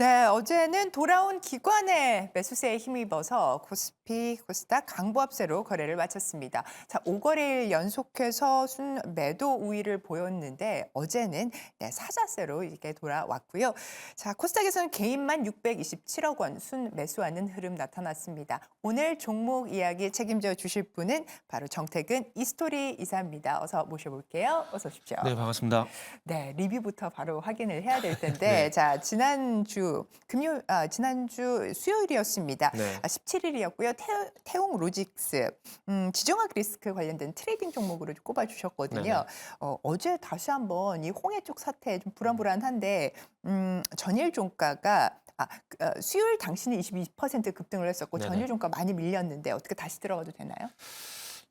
네, 어제는 돌아온 기관의 매수세에 힘입어서 코스피, 코스닥 강보합세로 거래를 마쳤습니다. 자, 5거래일 연속해서 순 매도 우위를 보였는데 어제는 네, 사자세로 이렇게 돌아왔고요. 자, 코스닥에서는 개인만 627억 원 순 매수하는 흐름 나타났습니다. 오늘 종목 이야기 책임져 주실 분은 바로 정택은 이스토리 이사입니다. 어서 모셔볼게요. 어서 오십시오. 네, 반갑습니다. 네, 리뷰부터 바로 확인을 해야 될 텐데, 네. 자 지난주 금요 아, 지난주 수요일이었습니다. 네. 아, 17일이었고요. 태, 태웅 로직스 음, 지정학 리스크 관련된 트레이딩 종목으로 꼽아 주셨거든요. 어, 어제 다시 한번 이 홍해 쪽 사태 좀 불안불안한데 음, 전일 종가가 아, 그, 어, 수요일 당시는 22% 급등을 했었고 네네. 전일 종가 많이 밀렸는데 어떻게 다시 들어가도 되나요?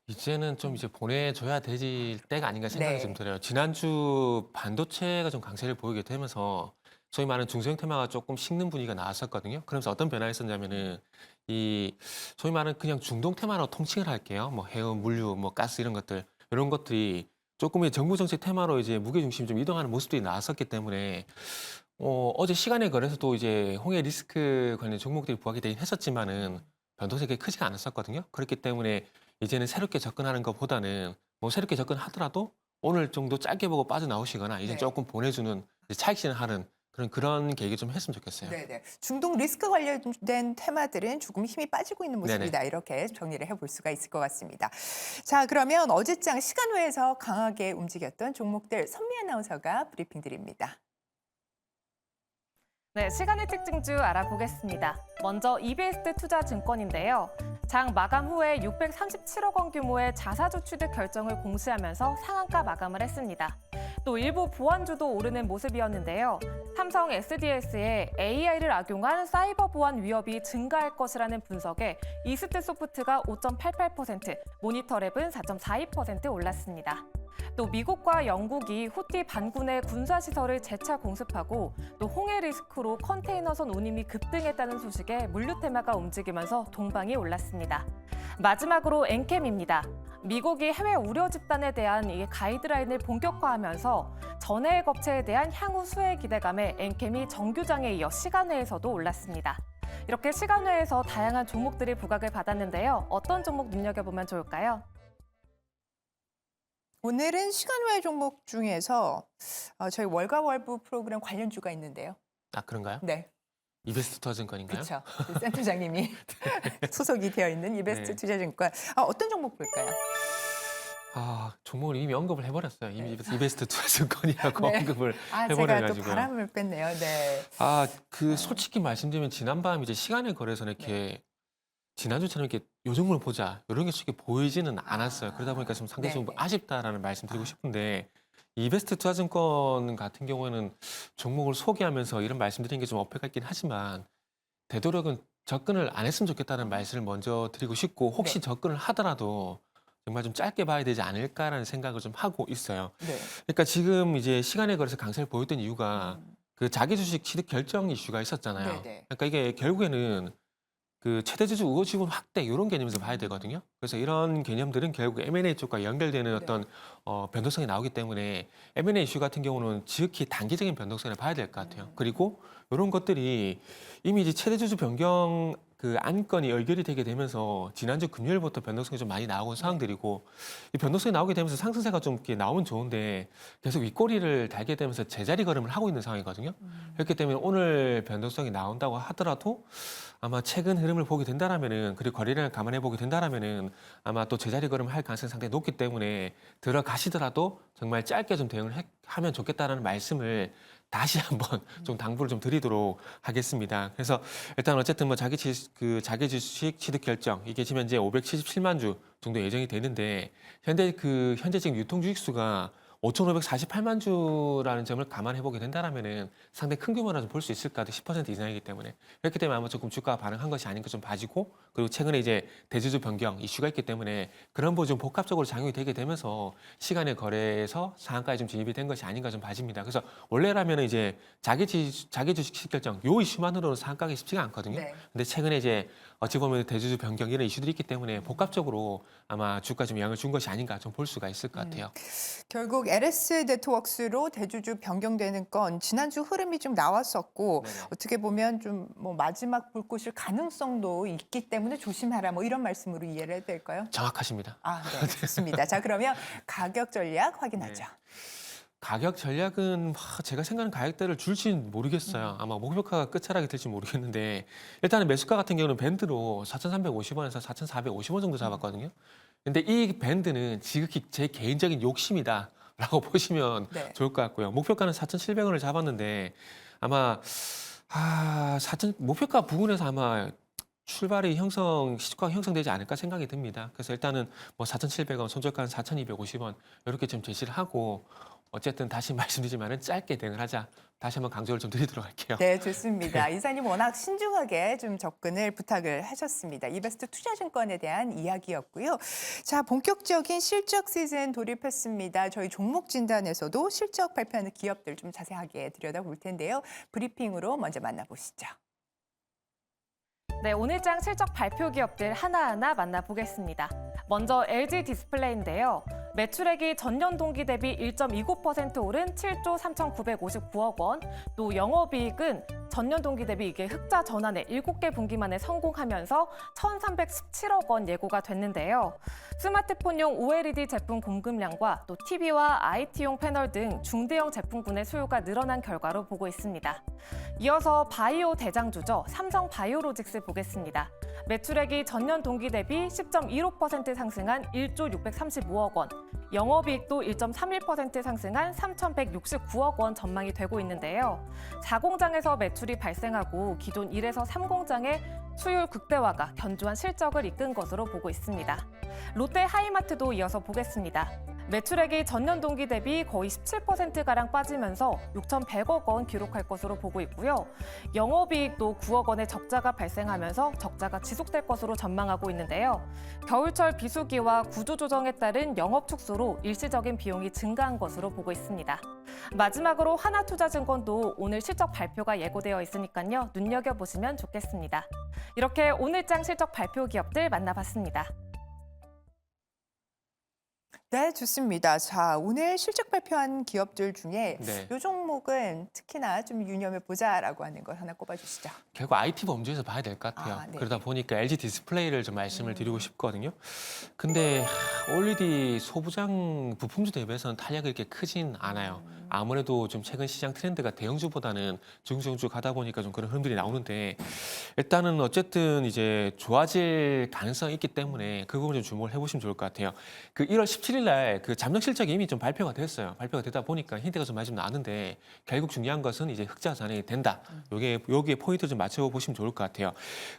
이제는 좀 이제 보내줘야 될 때가 아닌가 생각이 네. 좀 들어요. 지난주 반도체가 좀 강세를 보이게 되면서 소위 말하는 중소형 테마가 조금 식는 분위기가 나왔었거든요. 그러면서 어떤 변화가 있었냐면은 이 소위 말하는 그냥 중동 테마로 통칭을 할게요. 뭐 해운, 물류, 뭐 가스 이런 것들 이런 것들이 조금 의 정부 정책 테마로 이제 무게 중심이 좀 이동하는 모습들이 나왔었기 때문에 어, 어제 시간에 걸려서도 이제 홍해 리스크 관련 종목들이 부각이 되긴 했었지만은 변동성이 크지가 않았었거든요. 그렇기 때문에 이제는 새롭게 접근하는 것보다는 뭐 새롭게 접근하더라도 오늘 정도 짧게 보고 빠져나오시거나 이제 네. 조금 보내주는 이제 차익 실현하는 그런 그런 계획이 좀 했으면 좋겠어요. 네네. 중동 리스크 관련된 테마들은 조금 힘이 빠지고 있는 모습이다. 이렇게 정리를 해볼 수가 있을 것 같습니다. 자, 그러면 어제장 시간 외에서 강하게 움직였던 종목들 선미 아나운서가 브리핑 드립니다. 네, 시간의 특징주 알아보겠습니다. 먼저 이베스트 투자증권인데요. 장 마감 후에 637억 원 규모의 자사주 취득 결정을 공시하면서 상한가 마감을 했습니다. 또 일부 보안주도 오르는 모습이었는데요. 삼성 SDS에 AI를 악용한 사이버 보안 위협이 증가할 것이라는 분석에 이스트 소프트가 5.88%, 모니터랩은 4.42% 올랐습니다. 또 미국과 영국이 후티 반군의 군사 시설을 재차 공습하고 또 홍해 리스크로 컨테이너선 운임이 급등했다는 소식에 물류 테마가 움직이면서 동방이 올랐습니다. 마지막으로 엔캠입니다. 미국이 해외 우려 집단에 대한 이 가이드라인을 본격화하면서 전해액 업체에 대한 향후 수혜 기대감에 엔캠이 정규장에 이어 시간외에서도 올랐습니다. 이렇게 시간외에서 다양한 종목들이 부각을 받았는데요. 어떤 종목 눈여겨보면 좋을까요? 오늘은 시간 외 종목 중에서 어, 저희 월가월부 프로그램 관련주가 있는데요. 아 그런가요? 네, 이베스트 투자증권인가요? 그렇죠. 센터장님이 소속이 되어 있는 이베스트 네. 투자증권. 아, 어떤 종목 볼까요? 아 종목을 이미 언급을 해버렸어요. 이미 네. 이베스트 투자증권이라고 네. 언급을 아, 제가 또. 바람을 뺐네요. 네. 아, 그 솔직히 말씀드리면 지난 밤 이제 시간에 걸해서는 이렇게 지난주처럼 이렇게 요정을 보자 이런 게 쉽게 보이지는 않았어요. 그러다 보니까 좀 상당히 좀 네네. 아쉽다라는 말씀 드리고 싶은데 이베스트 투자증권 같은 경우에는 종목을 소개하면서 이런 말씀드리는 게좀 어폐가 있긴 하지만 되도록은 접근을 안 했으면 좋겠다는 말씀을 먼저 드리고 싶고 혹시 네. 접근을 하더라도 정말 좀 짧게 봐야 되지 않을까라는 생각을 좀 하고 있어요. 네. 그러니까 지금 이제 시간에 걸해서 강세를 보였던 이유가 음. 그 자기 주식 취득 결정 이슈가 있었잖아요. 네 네. 그러니까 이게 결국에는 그 최대 주주 우호 지분 확대 이런 개념에서 봐야 되거든요. 그래서 이런 개념들은 결국 M&A 쪽과 연결되는 네. 어떤 어, 변동성이 나오기 때문에 M&A 이슈 같은 경우는 지극히 단기적인 변동성을 봐야 될 것 같아요. 음. 그리고 이런 것들이 이미 이제 최대 주주 변경 그 안건이 열결이 되게 되면서 지난주 금요일부터 변동성이 좀 많이 나오는 네. 상황들이고 이 변동성이 나오게 되면서 상승세가 좀 이렇게 나오면 좋은데 계속 윗꼬리를 달게 되면서 제자리 걸음을 하고 있는 상황이거든요. 음. 그렇기 때문에 오늘 변동성이 나온다고 하더라도 아마 최근 흐름을 보게 된다라면은 그리고 거래량을 감안해 보게 된다라면은 아마 또 제자리 걸음을 할 가능성이 상당히 높기 때문에 들어가시더라도 정말 짧게 좀 대응을 해- 하면 좋겠다라는 말씀을 다시 한번 좀 당부를 좀 드리도록 하겠습니다. 그래서 일단 어쨌든 뭐 자기 지, 그 자기 주식 취득 결정 이게 지금 현재 577만 주 정도 예정이 되는데 현재 그 현재 지금 유통 주식 수가 5,548만 주라는 점을 감안해 보게 된다라면은 상당히 큰 규모라 좀볼수 있을 것 같아요. 10% 이상이기 때문에 그렇기 때문에 아마 조금 주가가 반응한 것이 아닌가 좀 봐지고 그리고 최근에 이제 대주주 변경 이슈가 있기 때문에 그런 부분 좀 복합적으로 작용이 되게 되면서 시간의 거래에서 상한가에 좀 진입이 된 것이 아닌가 좀 봐집니다. 그래서 원래라면은 이제 자기 지 자기 주식 결정 요 이슈만으로는 상한가가 쉽지가 않거든요. 네. 근데 최근에 이제 어찌 보면 대주주 변경 이런 이슈들이 있기 때문에 복합적으로 아마 주가 좀 영향을 준 것이 아닌가 좀 볼 수가 있을 것 같아요. 결국 LS 네트워크스로 대주주 변경되는 건 지난주 흐름이 좀 나왔었고 네네. 어떻게 보면 좀 뭐 마지막 불꽃일 가능성도 있기 때문에 조심하라 뭐 이런 말씀으로 이해를 해야 될까요? 정확하십니다. 아, 네, 좋습니다. 자, 그러면 가격 전략 확인하죠. 네. 가격 전략은 하, 제가 생각하는 가격대를 줄지는 모르겠어요. 아마 목표가가 끝자락이 될지 모르겠는데 일단은 매수가 같은 경우는 밴드로 4,350원에서 4,450원 정도 잡았거든요. 근데 이 밴드는 지극히 제 개인적인 욕심이다 라고 보시면 네. 좋을 것 같고요. 목표가는 4,700원을 잡았는데 아마 아, 4천 목표가 부근에서 아마 출발이 형성 시가 형성되지 않을까 생각이 듭니다. 그래서 일단은 뭐 4,700원, 손절가는 4,250원 이렇게 좀 제시를 하고 어쨌든 다시 말씀드리지만은 짧게 대응을 하자. 다시 한번 강조를 좀 드리도록 할게요. 네, 좋습니다. 이사님 워낙 신중하게 좀 접근을 부탁을 하셨습니다. 이베스트 투자증권에 대한 이야기였고요. 자, 본격적인 실적 시즌 돌입했습니다. 저희 종목 진단에서도 실적 발표하는 기업들 좀 자세하게 들여다볼 텐데요. 브리핑으로 먼저 만나보시죠. 네, 오늘장 실적 발표 기업들 하나하나 만나보겠습니다. 먼저 LG 디스플레이인데요. 매출액이 전년 동기 대비 1.29% 오른 7조 3,959억 원, 또 영업이익은 전년 동기 대비 이게 흑자 전환에 7개 분기 만에 성공하면서 1,317억 원 예고가 됐는데요. 스마트폰용 OLED 제품 공급량과 또 TV와 IT용 패널 등 중대형 제품군의 수요가 늘어난 결과로 보고 있습니다. 이어서 바이오 대장주죠. 삼성 바이오로직스 보겠습니다. 매출액이 전년 동기 대비 10.15% 상승한 1조 635억 원, 영업이익도 1.31% 상승한 3,169억 원 전망이 되고 있는데요. 4공장에서 매출이 발생하고 기존 1에서 3공장의 수율 극대화가 견조한 실적을 이끈 것으로 보고 있습니다. 롯데 하이마트도 이어서 보겠습니다. 매출액이 전년 동기 대비 거의 17%가량 빠지면서 6,100억 원 기록할 것으로 보고 있고요. 영업이익도 9억 원의 적자가 발생하면서 적자가 지속될 것으로 전망하고 있는데요. 겨울철 비수기와 구조조정에 따른 영업 축소로 일시적인 비용이 증가한 것으로 보고 있습니다. 마지막으로 하나투자증권도 오늘 실적 발표가 예고되어 있으니까요. 눈여겨보시면 좋겠습니다. 이렇게 오늘장 실적 발표 기업들 만나봤습니다. 네, 좋습니다. 자, 오늘 실적 발표한 기업들 중에 네. 이 종목은 특히나 좀 유념해 보자라고 하는 걸 하나 꼽아 주시죠. 결국 IT 범주에서 봐야 될 것 같아요. 아, 네. 그러다 보니까 LG 디스플레이를 좀 말씀을 드리고 음. 싶거든요. 근데 하, OLED 소부장 부품주 대비해서는 탄력이 이렇게 크진 않아요. 음. 아무래도 좀 최근 시장 트렌드가 대형주보다는 중중주 가다 보니까 좀 그런 흐름들이 나오는데 일단은 어쨌든 이제 좋아질 가능성이 있기 때문에 그 부분 좀 주목을 해보시면 좋을 것 같아요. 그 1월 17일 날 그 잠정 실적이 이미 좀 발표가 됐어요. 발표가 되다 보니까 힌트가 좀 많이 좀 나는데 결국 중요한 것은 이제 흑자 전환이 된다. 요게 여기에 포인트 좀 맞춰 보시면 좋을 것 같아요.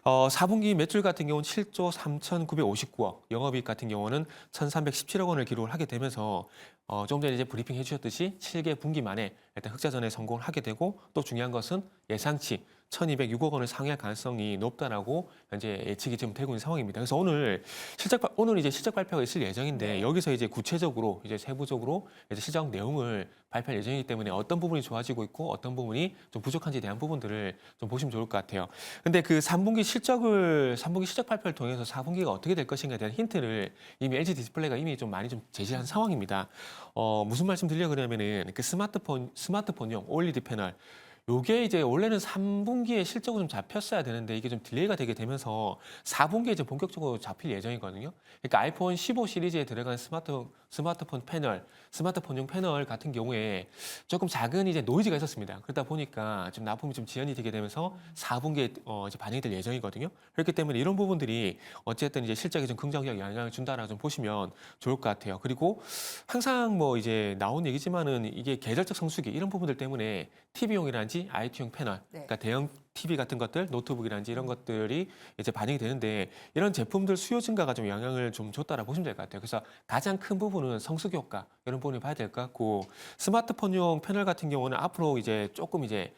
어, 4분기 매출 같은 경우는 7조 3,959억, 영업이익 같은 경우는 1,317억 원을 기록을 하게 되면서 어, 좀 전에 이제 브리핑 해주셨듯이 7개 분기 만에 일단 흑자 전에 성공을 하게 되고 또 중요한 것은 예상치 1,206억 원을 상회할 가능성이 높다라고 현재 예측이 지금 되고 있는 상황입니다. 그래서 오늘 실적 발- 오늘 이제 실적 발표가 있을 예정인데 네. 여기서 이제 구체적으로 이제 세부적으로 이제 실적 내용을 발표할 예정이기 때문에 어떤 부분이 좋아지고 있고 어떤 부분이 좀 부족한지에 대한 부분들을 좀 보시면 좋을 것 같아요. 근데 그 3분기 실적을 3분기 실적 발표를 통해서 4분기가 어떻게 될 것인가에 대한 힌트를 이미 LG 디스플레이가 이미 좀 많이 좀 제시한 상황입니다. 어, 무슨 말씀 드리려 그러냐면은 그 스마트폰 스마트폰용 OLED 패널 요게 이제 원래는 3분기에 실적으로 좀 잡혔어야 되는데 이게 좀 딜레이가 되게 되면서 4분기에 이제 본격적으로 잡힐 예정이거든요. 그러니까 아이폰 15 시리즈에 들어간 스마트 스마트폰 패널, 스마트폰용 패널 같은 경우에 조금 작은 이제 노이즈가 있었습니다. 그러다 보니까 좀 납품이 좀 지연이 되게 되면서 4분기에 어 이제 반영이 될 예정이거든요. 그렇기 때문에 이런 부분들이 어쨌든 이제 실적에 좀 긍정적 영향을 준다라고 좀 보시면 좋을 것 같아요. 그리고 항상 뭐 이제 나온 얘기지만은 이게 계절적 성수기 이런 부분들 때문에 TV용이 라든지 IT용 패널, 네. 그러니까 대형 TV 같은 것들, 노트북이라든지 이런 것들이 이제 반영이 되는데 이런 제품들 수요 증가가 좀 영향을 좀 줬다라 보시면 될 것 같아요. 그래서 가장 큰 부분은 성수기 효과 이런 부분을 봐야 될 것 같고 스마트폰용 패널 같은 경우는 앞으로 이제 조금 이제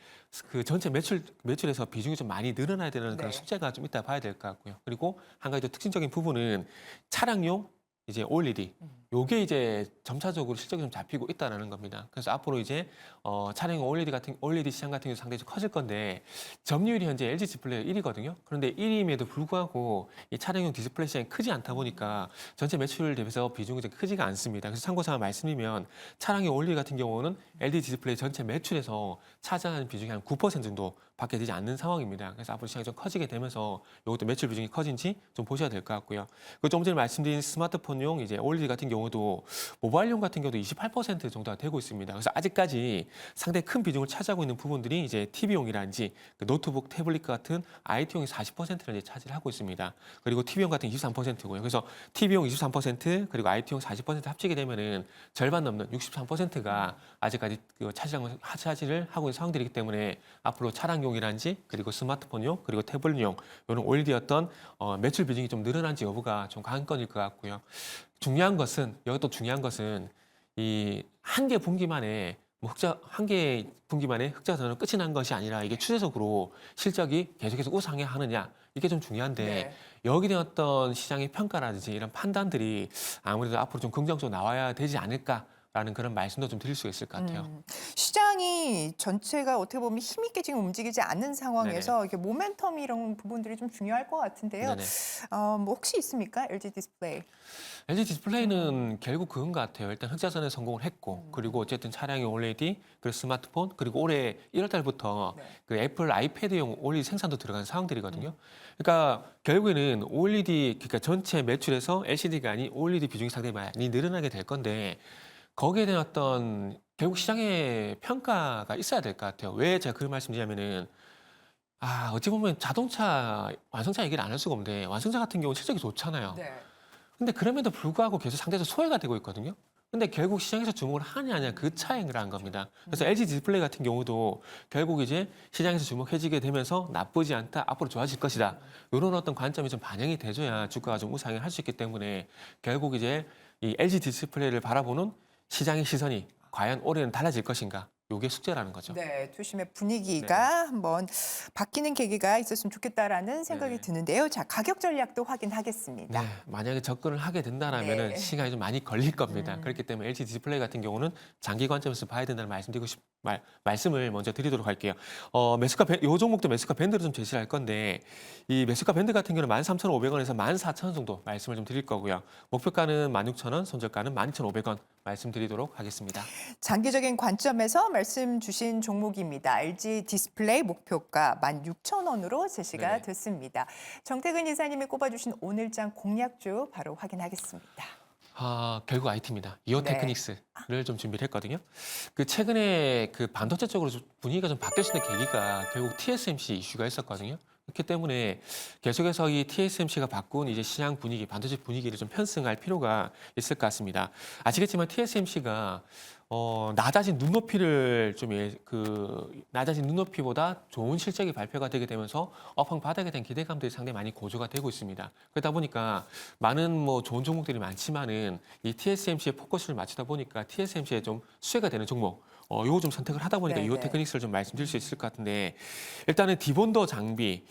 그 전체 매출 매출에서 비중이 좀 많이 늘어나야 되는 그런 네. 숙제가 좀 있다 봐야 될 것 같고요. 그리고 한 가지 더 특징적인 부분은 차량용 이제 OLED 요게 이제 점차적으로 실적이 좀 잡히고 있다라는 겁니다. 그래서 앞으로 이제 어, 차량용 OLED 같은 OLED 시장 같은 경우 상당히 좀 커질 건데 점유율이 현재 LG 디스플레이 1위거든요. 그런데 1위임에도 불구하고 이 차량용 디스플레이 시장이 크지 않다 보니까 전체 매출 대비해서 비중이 좀 크지가 않습니다. 그래서 참고삼아 말씀드리면 차량용 OLED 같은 경우는 LED 디스플레이 전체 매출에서 차지하는 비중이 한 9% 정도 밖에 되지 않는 상황입니다. 그래서 앞으로 시장이 좀 커지게 되면서 이것도 매출 비중이 커진지 좀 보셔야 될 것 같고요. 그리고 좀 전에 말씀드린 스마트폰용 이제 OLED 같은 경우 도 모바일용 같은 경우도 28% 정도가 되고 있습니다. 그래서 아직까지 상당히 큰 비중을 차지하고 있는 부분들이 이제 TV용이라든지 그 노트북, 태블릿 같은 IT용이 40%를 이제 차지를 하고 있습니다. 그리고 TV용 같은 23%고요. 그래서 TV용 23% 그리고 IT용 40% 합치게 되면은 절반 넘는 63%가 아직까지 그 차지하고 차지를 하고 있는 상황들이기 때문에 앞으로 차량용이라든지 그리고 스마트폰용 그리고 태블릿용 이런 OLED였던 어, 매출 비중이 좀 늘어난지 여부가 좀 관건일 것 같고요. 중요한 것은 여기 또 중요한 것은 이 한 개 분기만에 뭐 흑자 한 개 분기만에 흑자 전환 끝이 난 것이 아니라 이게 추세적으로 실적이 계속해서 우상해 하느냐 이게 좀 중요한데 네. 여기에 대한 어떤 시장의 평가라든지 이런 판단들이 아무래도 앞으로 좀 긍정적으로 나와야 되지 않을까 라는 그런 말씀도 좀 드릴 수 있을 것 같아요. 음, 시장이 전체가 어떻게 보면 힘있게 지금 움직이지 않는 상황에서 이게 모멘텀 이런 부분들이 좀 중요할 것 같은데요. 어, 뭐 혹시 있습니까? LG 디스플레이. LG 디스플레이는 결국 그건 것 같아요. 일단 흑자선에 성공을 했고, 음. 그리고 어쨌든 차량용 OLED, 그리고 스마트폰, 그리고 올해 1월 달부터 네. 그 애플 아이패드용 OLED 생산도 들어간 상황들이거든요. 그러니까 결국에는 OLED, 그러니까 전체 매출에서 LCD가 아닌 OLED 비중이 상당히 많이 늘어나게 될 건데, 거기에 대한 어떤 결국 시장의 평가가 있어야 될 것 같아요. 왜 제가 그 말씀드리냐면은 아 어찌 보면 자동차 완성차 얘기를 안 할 수가 없는데 완성차 같은 경우 는 실적이 좋잖아요. 네. 근데 그럼에도 불구하고 계속 상대에서 소외가 되고 있거든요. 근데 결국 시장에서 주목을 하냐 아니냐 그 차이를 한 겁니다. 그래서 LG 디스플레이 같은 경우도 결국 이제 시장에서 주목해지게 되면서 나쁘지 않다, 앞으로 좋아질 것이다. 이런 어떤 관점이 좀 반영이 돼줘야 주가가 좀 우상을 할수 있기 때문에 결국 이제 이 LG 디스플레이를 바라보는 시장의 시선이 과연 올해는 달라질 것인가? 요게 숙제라는 거죠. 네, 도심의 분위기가 한번 바뀌는 계기가 있었으면 좋겠다라는 생각이 네. 드는데요. 자, 가격 전략도 확인하겠습니다. 네, 만약에 접근을 하게 된다라면은 네. 시간이 좀 많이 걸릴 겁니다. 음. 그렇기 때문에 LG 디스플레이 같은 경우는 장기 관점에서 봐야 된다는 말씀드리고 싶 말, 말씀을 먼저 드리도록 할게요. 어, 매수가 밴- 요 종목도 매수가 밴드로 좀 제시를 할 건데 이 매수가 밴드 같은 경우는 13,500원에서 14,000원 정도 말씀을 좀 드릴 거고요. 목표가는 16,000원, 손절가는 12,500원 말씀드리도록 하겠습니다. 장기적인 관점에서 말씀 주신 종목입니다. LG 디스플레이 목표가 16,000원으로 제시가 네네. 됐습니다. 정태근 이사님이 꼽아주신 오늘장 공략주 바로 확인하겠습니다. 아, 결국 IT입니다. 이오 네. 테크닉스를 좀 준비를 했거든요. 그 최근에 그 반도체 쪽으로 좀 분위기가 좀때 계기가 결국 TSMC 이슈가 있었거든요. 그렇기 때문에 계속해서 이 TSMC가 바꾼 이제 시장 분위기, 반도체 분위기를 좀 편승할 필요가 있을 것 같습니다. 아시겠지만 TSMC가 어, 낮아진 눈높이를 좀그 낮아진 눈높이보다 좋은 실적이 발표가 되게 되면서 업황 바닥에 대한 기대감들이 상당히 많이 고조가 되고 있습니다. 그러다 보니까 많은 뭐 좋은 종목들이 많지만은 이 TSMC에 포커스를 맞추다 보니까 TSMC에 좀 수혜가 되는 종목 어, 요거 좀 선택을 하다 보니까 네, 이오 네. 테크닉스를 좀 말씀드릴 수 있을 것 같은데 일단은 디본더 장비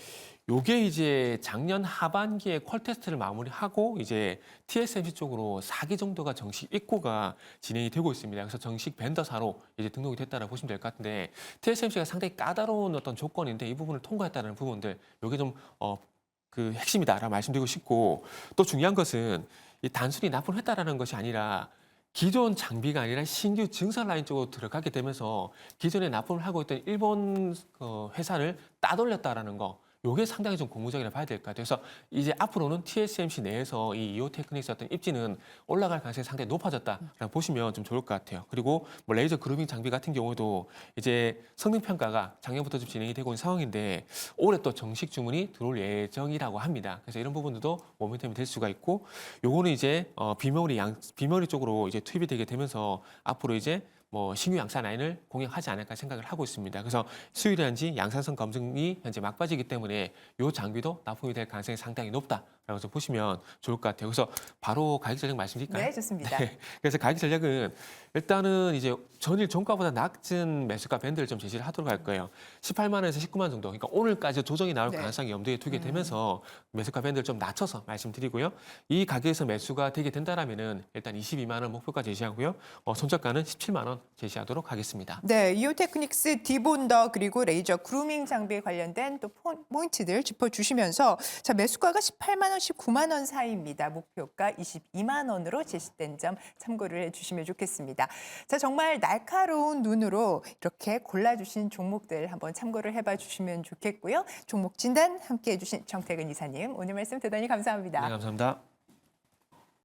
요게 이제 작년 하반기에 퀄 테스트를 마무리하고 이제 TSMC 쪽으로 4기 정도가 정식 입고가 진행이 되고 있습니다. 그래서 정식 벤더사로 이제 등록이 됐다라고 보시면 될 것 같은데 TSMC가 상당히 까다로운 어떤 조건인데 이 부분을 통과했다는 부분들 요게 좀 어, 그 핵심이다라고 말씀드리고 싶고 또 중요한 것은 이 단순히 납품을 했다라는 것이 아니라 기존 장비가 아니라 신규 증설 라인 쪽으로 들어가게 되면서 기존에 납품을 하고 있던 일본 어, 회사를 따돌렸다라는 거. 요게 상당히 좀 고무적이라 봐야 될 것 같아요. 그래서 이제 앞으로는 TSMC 내에서 이 이오 테크닉스 어떤 입지는 올라갈 가능성이 상당히 높아졌다라고 보시면 좀 좋을 것 같아요. 그리고 뭐 레이저 그루밍 장비 같은 경우도 이제 성능 평가가 작년부터 좀 진행이 되고 있는 상황인데 올해 또 정식 주문이 들어올 예정이라고 합니다. 그래서 이런 부분들도 모멘텀이 될 수가 있고 요거는 이제 어 비메모리 양 비메모리 쪽으로 이제 투입이 되게 되면서 앞으로 이제 뭐 신규 양산 라인을 공략하지 않을까 생각을 하고 있습니다. 그래서 수율이란지 양산성 검증이 현재 막바지기 때문에 요 장비도 납품이 될 가능성이 상당히 높다 해서 보시면 좋을 것 같아요. 그래서 바로 가격 전략 말씀드릴까요? 네, 좋습니다. 네. 그래서 가격 전략은 일단은 이제 전일 종가보다 낮은 매수가 밴드를 좀 제시를 하도록 할 거예요. 18만 원에서 19만 원 정도. 그러니까 오늘까지 조정이 나올 네. 가능성이 염두에 두게 음. 되면서 매수가 밴드를 좀 낮춰서 말씀드리고요. 이 가격에서 매수가 되게 된다라면은 일단 22만 원 목표가 제시하고요. 어, 손절가는 17만 원 제시하도록 하겠습니다. 네, 이오테크닉스 디본더 그리고 레이저 그루밍 장비에 관련된 또 포- 포인트들 짚어 주시면서 자 매수가가 18만 원, 19만 원 사이입니다. 목표가 22만 원으로 제시된 점 참고를 해주시면 좋겠습니다. 자 정말 날카로운 눈으로 이렇게 골라주신 종목들 한번 참고를 해봐 주시면 좋겠고요. 종목 진단 함께 해 주신 정태근 이사님 오늘 말씀 대단히 감사합니다. 네, 감사합니다.